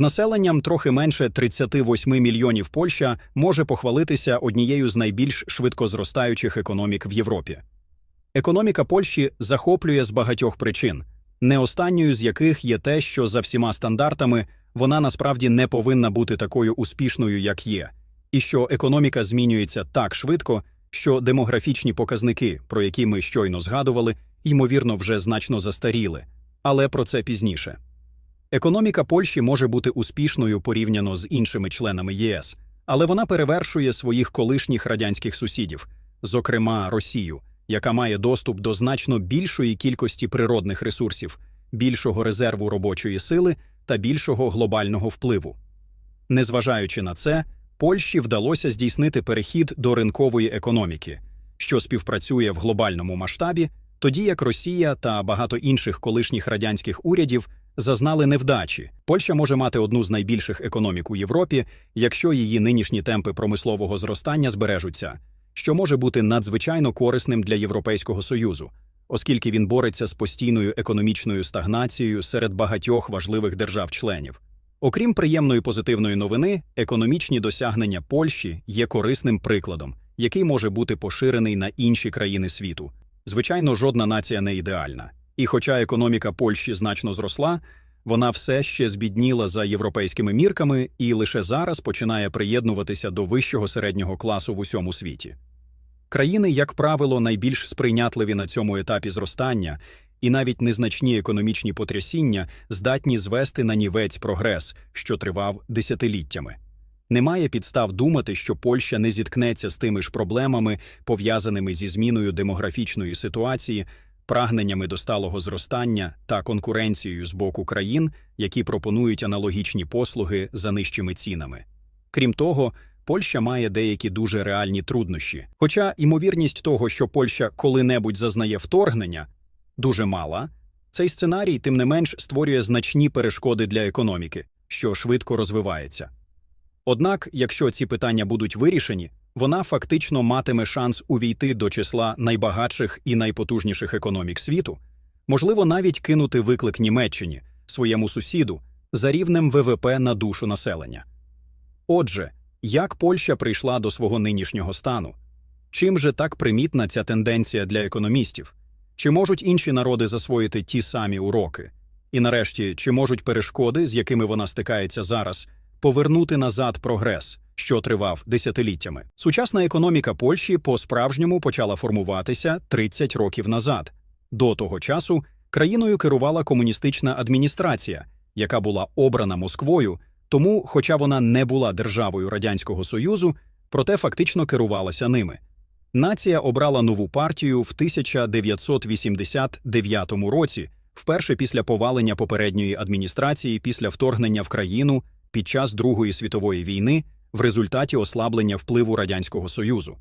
З населенням трохи менше 38 мільйонів Польща може похвалитися однією з найбільш швидко зростаючих економік в Європі. Економіка Польщі захоплює з багатьох причин, не останньою з яких є те, що за всіма стандартами вона насправді не повинна бути такою успішною, як є, і що економіка змінюється так швидко, що демографічні показники, про які ми щойно згадували, ймовірно, вже значно застаріли, але про це пізніше. Економіка Польщі може бути успішною порівняно з іншими членами ЄС, але вона перевершує своїх колишніх радянських сусідів, зокрема Росію, яка має доступ до значно більшої кількості природних ресурсів, більшого резерву робочої сили та більшого глобального впливу. Незважаючи на це, Польщі вдалося здійснити перехід до ринкової економіки, що співпрацює в глобальному масштабі, тоді як Росія та багато інших колишніх радянських урядів зазнали невдачі. Польща може мати одну з найбільших економік у Європі, якщо її нинішні темпи промислового зростання збережуться, що може бути надзвичайно корисним для Європейського Союзу, оскільки він бореться з постійною економічною стагнацією серед багатьох важливих держав-членів. Окрім приємної позитивної новини, економічні досягнення Польщі є корисним прикладом, який може бути поширений на інші країни світу. Звичайно, жодна нація не ідеальна. І хоча економіка Польщі значно зросла, вона все ще збідніла за європейськими мірками і лише зараз починає приєднуватися до вищого середнього класу в усьому світі. Країни, як правило, найбільш сприйнятливі на цьому етапі зростання, і навіть незначні економічні потрясіння здатні звести на нівець прогрес, що тривав десятиліттями. Немає підстав думати, що Польща не зіткнеться з тими ж проблемами, пов'язаними зі зміною демографічної ситуації, прагненнями до сталого зростання та конкуренцією з боку країн, які пропонують аналогічні послуги за нижчими цінами. Крім того, Польща має деякі дуже реальні труднощі. Хоча ймовірність того, що Польща коли-небудь зазнає вторгнення, дуже мала, цей сценарій, тим не менш, створює значні перешкоди для економіки, що швидко розвивається. Однак, якщо ці питання будуть вирішені, вона фактично матиме шанс увійти до числа найбагатших і найпотужніших економік світу, можливо, навіть кинути виклик Німеччині, своєму сусіду, за рівнем ВВП на душу населення. Отже, як Польща прийшла до свого нинішнього стану? Чим же так примітна ця тенденція для економістів? Чи можуть інші народи засвоїти ті самі уроки? І нарешті, чи можуть перешкоди, з якими вона стикається зараз, повернути назад прогрес, що тривав десятиліттями? Сучасна економіка Польщі по-справжньому почала формуватися 30 років назад. До того часу країною керувала комуністична адміністрація, яка була обрана Москвою, тому, хоча вона не була державою Радянського Союзу, проте фактично керувалася ними. Нація обрала нову партію в 1989 році, вперше після повалення попередньої адміністрації після вторгнення в країну під час Другої світової війни в результаті ослаблення впливу Радянського Союзу.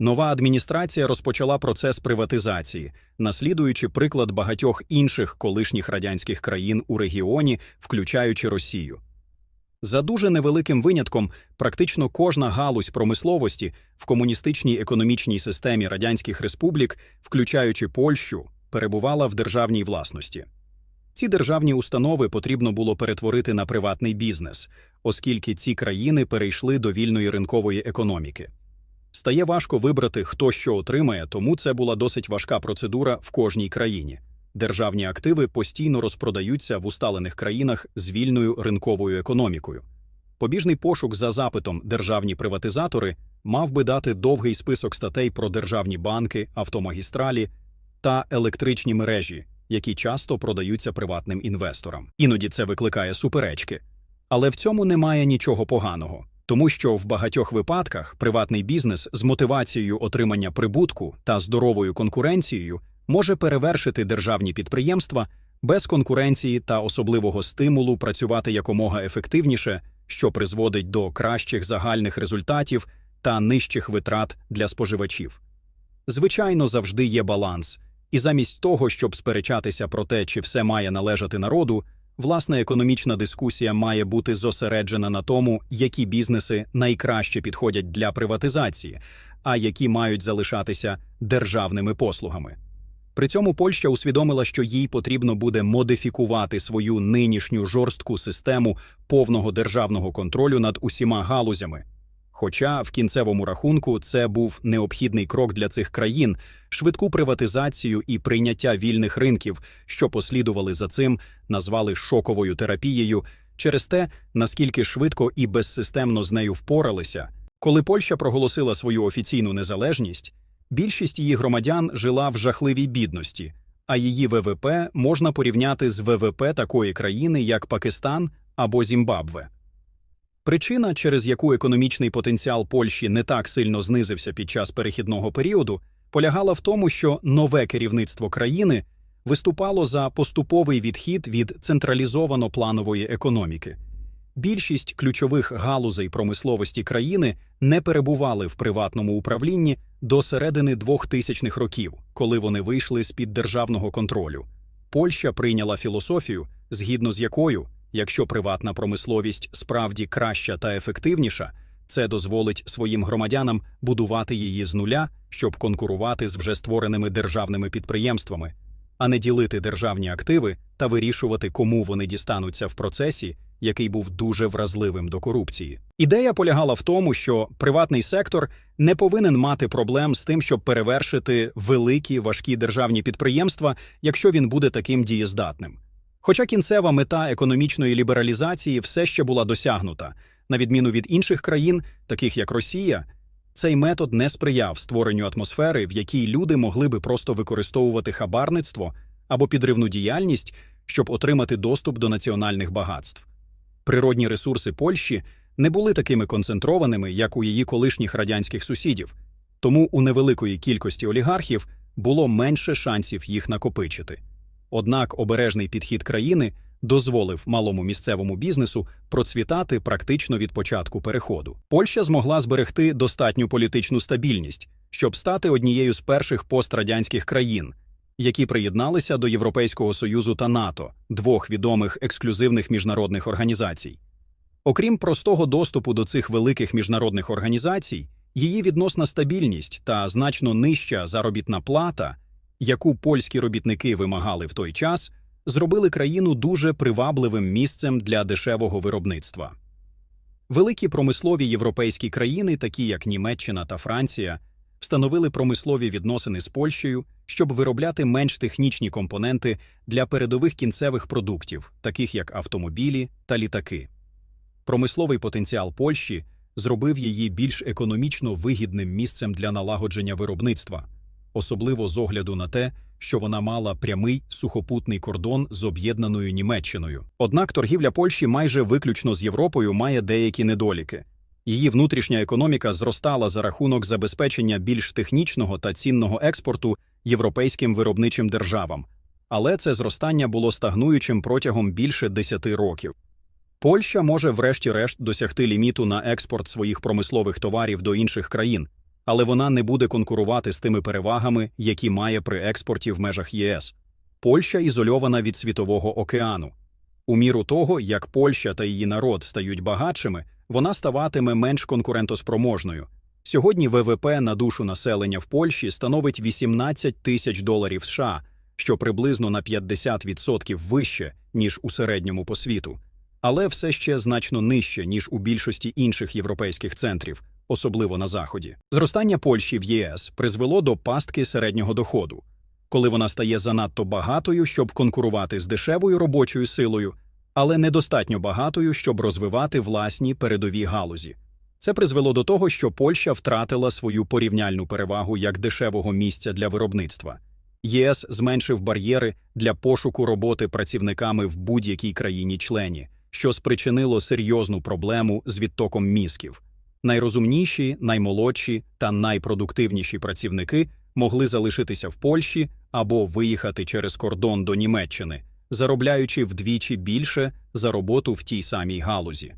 Нова адміністрація розпочала процес приватизації, наслідуючи приклад багатьох інших колишніх радянських країн у регіоні, включаючи Росію. За дуже невеликим винятком, практично кожна галузь промисловості в комуністичній економічній системі радянських республік, включаючи Польщу, перебувала в державній власності. Ці державні установи потрібно було перетворити на приватний бізнес, оскільки ці країни перейшли до вільної ринкової економіки. Стає важко вибрати, хто що отримає, тому це була досить важка процедура в кожній країні. Державні активи постійно розпродаються в усталених країнах з вільною ринковою економікою. Побіжний пошук за запитом державні приватизатори мав би дати довгий список статей про державні банки, автомагістралі та електричні мережі, які часто продаються приватним інвесторам. Іноді це викликає суперечки. Але в цьому немає нічого поганого, тому що в багатьох випадках приватний бізнес з мотивацією отримання прибутку та здоровою конкуренцією може перевершити державні підприємства без конкуренції та особливого стимулу працювати якомога ефективніше, що призводить до кращих загальних результатів та нижчих витрат для споживачів. Звичайно, завжди є баланс, і замість того, щоб сперечатися про те, чи все має належати народу, власна економічна дискусія має бути зосереджена на тому, які бізнеси найкраще підходять для приватизації, а які мають залишатися державними послугами. При цьому Польща усвідомила, що їй потрібно буде модифікувати свою нинішню жорстку систему повного державного контролю над усіма галузями. Хоча в кінцевому рахунку це був необхідний крок для цих країн, швидку приватизацію і прийняття вільних ринків, що послідували за цим, назвали шоковою терапією через те, наскільки швидко і безсистемно з нею впоралися. Коли Польща проголосила свою офіційну незалежність, більшість її громадян жила в жахливій бідності, а її ВВП можна порівняти з ВВП такої країни, як Пакистан або Зімбабве. Причина, через яку економічний потенціал Польщі не так сильно знизився під час перехідного періоду, полягала в тому, що нове керівництво країни виступало за поступовий відхід від централізовано планової економіки. Більшість ключових галузей промисловості країни не перебували в приватному управлінні до середини 2000-х років, коли вони вийшли з під державного контролю. Польща прийняла філософію, згідно з якою, якщо приватна промисловість справді краща та ефективніша, це дозволить своїм громадянам будувати її з нуля, щоб конкурувати з вже створеними державними підприємствами, а не ділити державні активи та вирішувати, кому вони дістануться в процесі який був дуже вразливим до корупції. Ідея полягала в тому, що приватний сектор не повинен мати проблем з тим, щоб перевершити великі важкі державні підприємства, якщо він буде таким дієздатним. Хоча кінцева мета економічної лібералізації все ще була досягнута, на відміну від інших країн, таких як Росія, цей метод не сприяв створенню атмосфери, в якій люди могли би просто використовувати хабарництво або підривну діяльність, щоб отримати доступ до національних багатств. Природні ресурси Польщі не були такими концентрованими, як у її колишніх радянських сусідів, тому у невеликої кількості олігархів було менше шансів їх накопичити. Однак обережний підхід країни дозволив малому місцевому бізнесу процвітати практично від початку переходу. Польща змогла зберегти достатню політичну стабільність, щоб стати однією з перших пострадянських країн які приєдналися до Європейського Союзу та НАТО, двох відомих ексклюзивних міжнародних організацій. Окрім простого доступу до цих великих міжнародних організацій, її відносна стабільність та значно нижча заробітна плата, яку польські робітники вимагали в той час, зробили країну дуже привабливим місцем для дешевого виробництва. Великі промислові європейські країни, такі як Німеччина та Франція, встановили промислові відносини з Польщею, щоб виробляти менш технічні компоненти для передових кінцевих продуктів, таких як автомобілі та літаки. Промисловий потенціал Польщі зробив її більш економічно вигідним місцем для налагодження виробництва, особливо з огляду на те, що вона мала прямий сухопутний кордон з об'єднаною Німеччиною. Однак торгівля Польщі майже виключно з Європою має деякі недоліки. Її внутрішня економіка зростала за рахунок забезпечення більш технічного та цінного експорту європейським виробничим державам, але це зростання було стагнуючим протягом більше 10 років. Польща може, врешті-решт, досягти ліміту на експорт своїх промислових товарів до інших країн, але вона не буде конкурувати з тими перевагами, які має при експорті в межах ЄС. Польща ізольована від Світового океану. У міру того, як Польща та її народ стають багатшими вона ставатиме менш конкурентоспроможною. Сьогодні ВВП на душу населення в Польщі становить 18 тисяч доларів США, що приблизно на 50% вище, ніж у середньому по світу, але все ще значно нижче, ніж у більшості інших європейських центрів, особливо на Заході. Зростання Польщі в ЄС призвело до пастки середнього доходу. Коли вона стає занадто багатою, щоб конкурувати з дешевою робочою силою але недостатньо багатою, щоб розвивати власні передові галузі. Це призвело до того, що Польща втратила свою порівняльну перевагу як дешевого місця для виробництва. ЄС зменшив бар'єри для пошуку роботи працівниками в будь-якій країні-члені, що спричинило серйозну проблему з відтоком мізків. Найрозумніші, наймолодші та найпродуктивніші працівники могли залишитися в Польщі або виїхати через кордон до Німеччини, заробляючи вдвічі більше за роботу в тій самій галузі.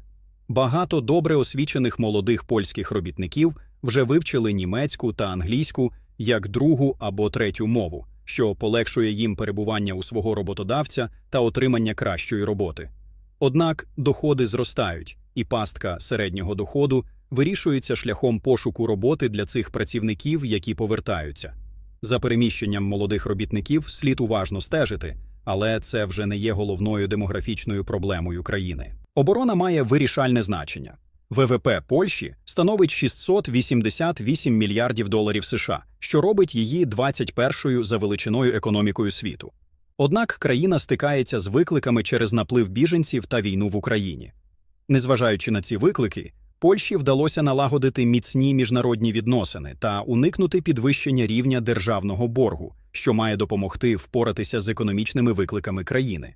Багато добре освічених молодих польських робітників вже вивчили німецьку та англійську як другу або третю мову, що полегшує їм перебування у свого роботодавця та отримання кращої роботи. Однак доходи зростають, і пастка середнього доходу вирішується шляхом пошуку роботи для цих працівників, які повертаються. За переміщенням молодих робітників слід уважно стежити, але це вже не є головною демографічною проблемою країни. Оборона має вирішальне значення. ВВП Польщі становить 688 мільярдів доларів США, що робить її 21-ю за величиною економікою світу. Однак країна стикається з викликами через наплив біженців та війну в Україні. Незважаючи на ці виклики, Польщі вдалося налагодити міцні міжнародні відносини та уникнути підвищення рівня державного боргу, що має допомогти впоратися з економічними викликами країни.